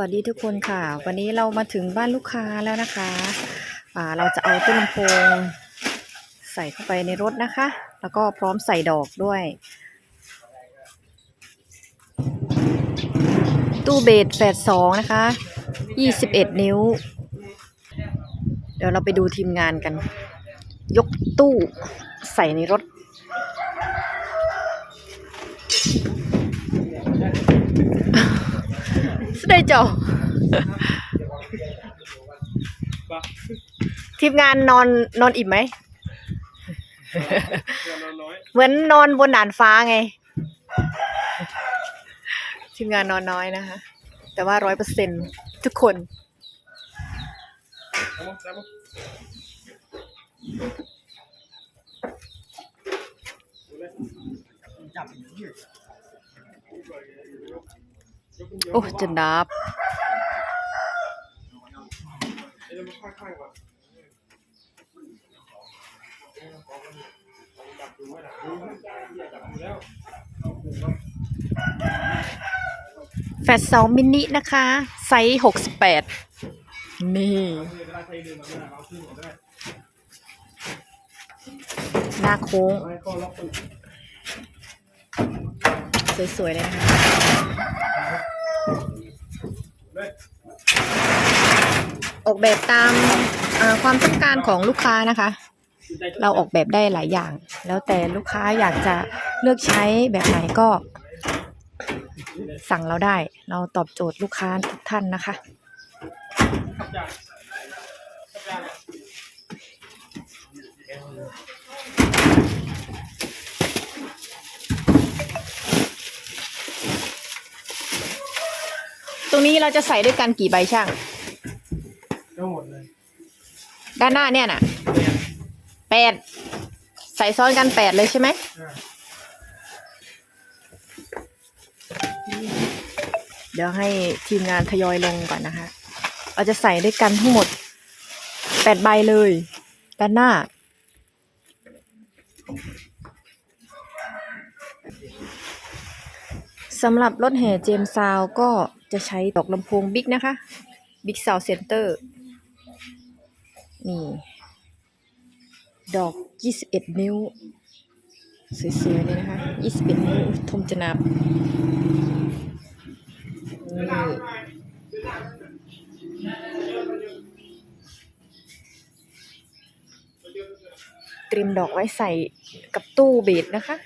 วัสดีทุกคนค่ะ วันนี้เรามาถึงบ้านลูกค้าแล้วนะคะอ่าเราจะเอาตู้ลำโพง ใส่เข้าไปในรถนะคะ แล้วก็พร้อมใส่ดอกด้วย ตู้เบสแฝดสองนะคะ21นิ้ว เดี๋ยวเราไปดูทีมงานกัน ยกตู้ใส่ในรถ สได้เจ้า ทีมงานนอนนอนอิ่มไหม เหมือนนอนบนด่านฟ้าไง ทีมงานนอนน้อยนะคะ แต่ว่าร้อยเปอร์เซ็นทุกคน โอ้จะนับแฟดสองมินินะคะ ไซส์หกสิบแปดนี่ หน้าโค้ง สวย ๆ เลยนะคะ ออกแบบตามความต้องการของลูกค้านะคะ เราออกแบบได้หลายอย่าง แล้วแต่ลูกค้าอยากจะเลือกใช้แบบไหนก็ สั่งเราได้ เราตอบโจทย์ลูกค้าทุกท่านนะคะ ตรงนี้เราจะใส่ด้วยกันกี่ใบช่างก็หมดเลยด้านหน้าเนี่ยน่ะแปดใส่ซ้อนกันแปดเลยใช่ไหมอ่าเดี๋ยวให้ทีมงานทยอยลงก่อนนะคะ เราจะใส่ด้วยกันทั้งหมดแปดใบเลย ด้านหน้า สำหรับรถแห่เจมซาวก็จะใช้ดอกลำโพงบิ๊กนะคะบิ๊กซาวเซ็นเตอร์นี่ ดอก 21 นิ้ว สวยๆเลยนะคะ 21 นิ้วทมจะนับนี่เตรียมดอกไว้ใส่กับตู้เบสนะคะ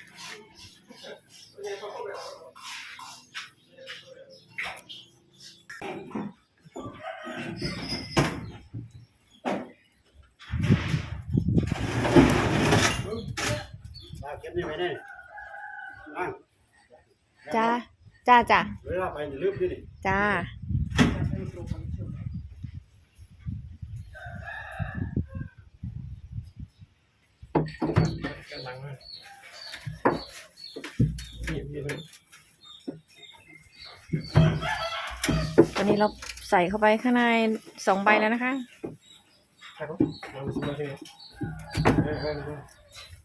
ลากเก็บนี่ไว้ได้ล่างจ้าจ้าจ้าเวลาไปอย่าลืมด้วยนี่จ้ากันหลังเลยนี่นี่เลยวันนี้เราใส่เข้าไปข้างในสองใบแล้วนะคะ ใช่ปะเราสมาธิเออเออเออ